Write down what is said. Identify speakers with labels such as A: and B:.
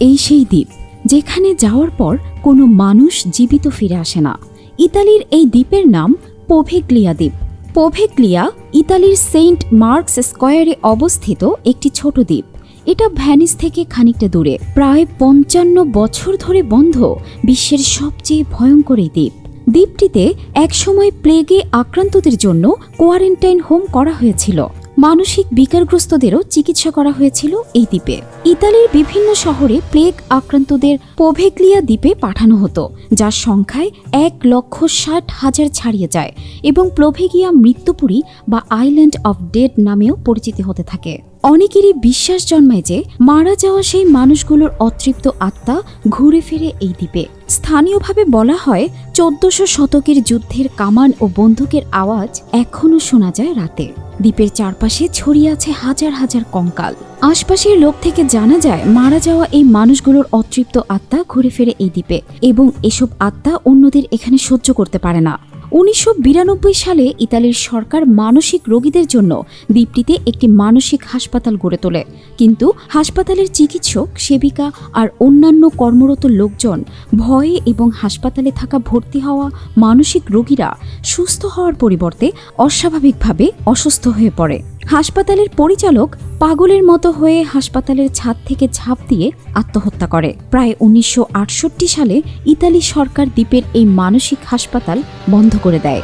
A: এই সেই দ্বীপ, যেখানে যাওয়ার পর কোনো মানুষ জীবিত ফিরে আসে না। ইতালির এই দ্বীপের নাম পোভেগ্লিয়া দ্বীপ। পোভেগ্লিয়া ইতালির সেন্ট মার্কস স্কয়ারে অবস্থিত একটি ছোট দ্বীপ। এটা ভ্যানিস থেকে খানিকটা দূরে, প্রায় পঞ্চান্ন বছর ধরে বন্ধ, বিশ্বের সবচেয়ে ভয়ঙ্কর এই দ্বীপ। দ্বীপটিতে একসময় প্লেগে আক্রান্তদের জন্য কোয়ারেন্টাইন হোম করা হয়েছিল। মানসিক বিকারগ্রস্তদেরও চিকিৎসা করা হয়েছিল এই দ্বীপে। ইতালির বিভিন্ন শহরে প্লেগ আক্রান্তদের পোভেগ্লিয়া দ্বীপে পাঠানো হতো, যার সংখ্যায় এক লক্ষ ষাট হাজার ছাড়িয়ে যায় এবং প্লোভেগিয়া মৃত্যুপুরী বা আইল্যান্ড অফ ডেড নামেও পরিচিত হতে থাকে। অনেকেরই বিশ্বাস জন্মায় যে মারা যাওয়া সেই মানুষগুলোর অতৃপ্ত আত্মা ঘুরে ফিরে এই দ্বীপে। স্থানীয়ভাবে বলা হয়, চোদ্দশো শতকের যুদ্ধের কামান ও বন্দুকের আওয়াজ এখনও শোনা যায় রাতে। দ্বীপের চারপাশে ছড়িয়ে আছে হাজার হাজার কঙ্কাল। আশপাশের লোক থেকে জানা যায়, মারা যাওয়া এই মানুষগুলোর অতৃপ্ত আত্মা ঘুরে ফেরে এই দ্বীপে এবং এসব আত্মা অন্যদের এখানে সহ্য করতে পারে না। উনিশশো বিরানব্বই সালে ইতালির সরকার মানসিক রোগীদের জন্য দ্বীপটিতে একটি মানসিক হাসপাতাল গড়ে তোলে। কিন্তু হাসপাতালের চিকিৎসক, সেবিকা আর অন্যান্য কর্মরত লোকজন ভয়ে এবং হাসপাতালে থাকা ভর্তি হওয়া মানসিক রোগীরা সুস্থ হওয়ার পরিবর্তে অস্বাভাবিকভাবে অসুস্থ হয়ে পড়ে। হাসপাতালের পরিচালক পাগলের মতো হয়ে হাসপাতালের ছাদ থেকে ঝাঁপ দিয়ে আত্মহত্যা করে। প্রায় উনিশশো আটষট্টি সালে ইতালি সরকার দ্বীপের এই মানসিক হাসপাতাল বন্ধ করে দেয়।